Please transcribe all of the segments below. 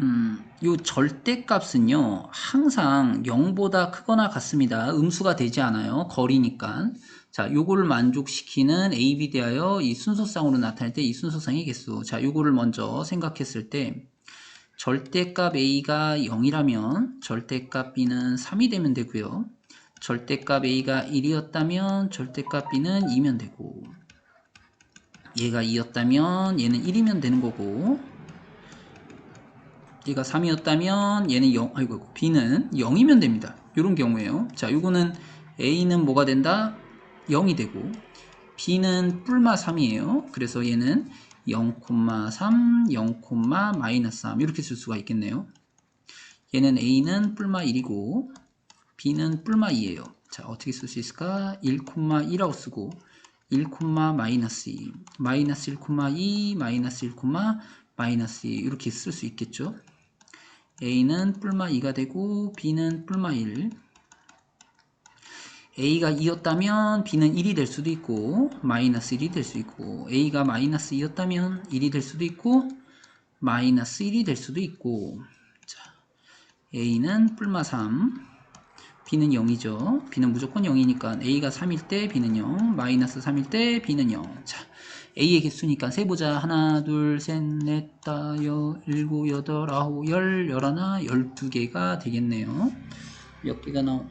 음, 요 절대값은요, 항상 0보다 크거나 같습니다. 음수가 되지 않아요. 거리니까. 자, 요거를 만족시키는 A, B 대하여 이 순서상으로 나타낼 때 이 순서상의 개수. 자, 요거를 먼저 생각했을 때, 절대값 A가 0이라면 절대값 B는 3이 되면 되고요. 절대값 A가 1이었다면 절대값 B는 2면 되고, 얘가 2였다면 얘는 1이면 되는 거고, 얘가 3이었다면 얘는 0, 아이고, B는 0이면 됩니다. 이런 경우에요. 자, 요거는 A는 뭐가 된다? 0이 되고, B는 뿔마 3이에요. 그래서 얘는 0,3, 0, 마이너스 3 이렇게 쓸 수가 있겠네요. 얘는 A는 뿔마 1이고 B는 뿔마 2예요. 자 어떻게 쓸 수 있을까? 1,2라고 쓰고 1, 마이너스 2 마이너스 1,2 마이너스 1, 마이너스 2 이렇게 쓸 수 있겠죠. A는 뿔마 2가 되고 B는 뿔마 1 A가 2였다면 B는 1이 될 수도 있고 마이너스 1이 될 수 있고 A가 마이너스 2였다면 1이 될 수도 있고 마이너스 1이 될 수도 있고. 자, A는 뿔마 3 B는 0이죠. B는 무조건 0이니까 A가 3일 때 B는 0 마이너스 3일 때 B는 0 자, A의 개수니까 세보자 하나 둘 셋 넷 다 여, 일곱 여덟 아홉 열 열하나 열두 개가 되겠네요 몇 개가 나오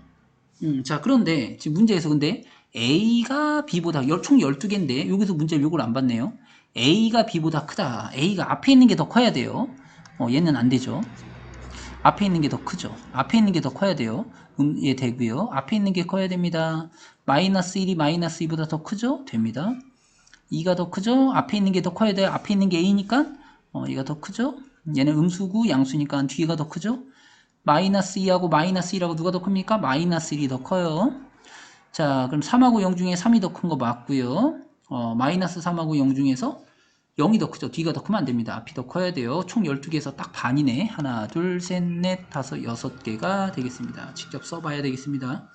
음, 자, 그런데 지금 문제에서 근데 A가 B보다 열- 총 12개인데 여기서 문제를 요걸 안 받네요. A가 B보다 크다. A가 앞에 있는 게 더 커야 돼요. 어, 얘는 안 되죠. 앞에 있는 게 더 크죠. 앞에 있는 게 더 커야 돼요. 음, 예, 되고요. 앞에 있는 게 커야 됩니다. 마이너스 1이 마이너스 2보다 더 크죠? 됩니다. 2가 더 크죠? 앞에 있는 게 더 커야 돼요. 앞에 있는 게 A니까 어, 얘가 더 크죠? 얘는 음수고 양수니까 뒤가 더 크죠? 마이너스 2하고 마이너스 1하고 누가 더 큽니까? 마이너스 1이 더 커요. 자, 그럼 3하고 0 중에 3이 더 큰 거 맞고요. 어, 마이너스 3하고 0 중에서 0이 더 크죠. 뒤가 더 크면 안 됩니다. 앞이 더 커야 돼요. 총 12개에서 딱 반이네. 하나, 둘, 셋, 넷, 다섯, 여섯 개가 되겠습니다. 직접 써봐야 되겠습니다.